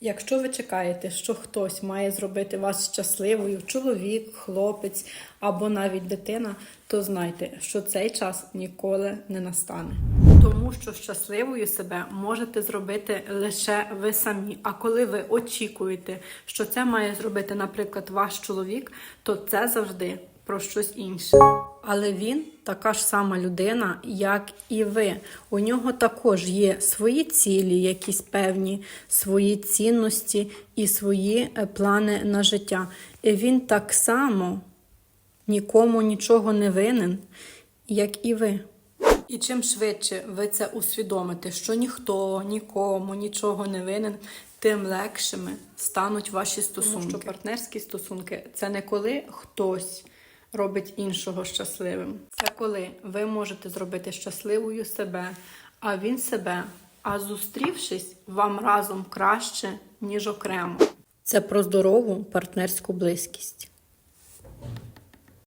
Якщо ви чекаєте, що хтось має зробити вас щасливою, чоловік, хлопець або навіть дитина, то знайте, що цей час ніколи не настане. Тому що щасливою себе можете зробити лише ви самі. А коли ви очікуєте, що це має зробити, наприклад, ваш чоловік, то це завжди про щось інше. Але він така ж сама людина, як і ви. У нього також є свої цілі, якісь певні, свої цінності і свої е, плани на життя. І він так само нікому нічого не винен, як і ви. І чим швидше ви це усвідомите, що ніхто нікому нічого не винен, тим легшими стануть ваші стосунки. Тому що партнерські стосунки це не коли хтось робить іншого щасливим. Це коли ви можете зробити щасливою себе, а він себе. А зустрівшись, вам разом краще, ніж окремо. Це про здорову партнерську близькість.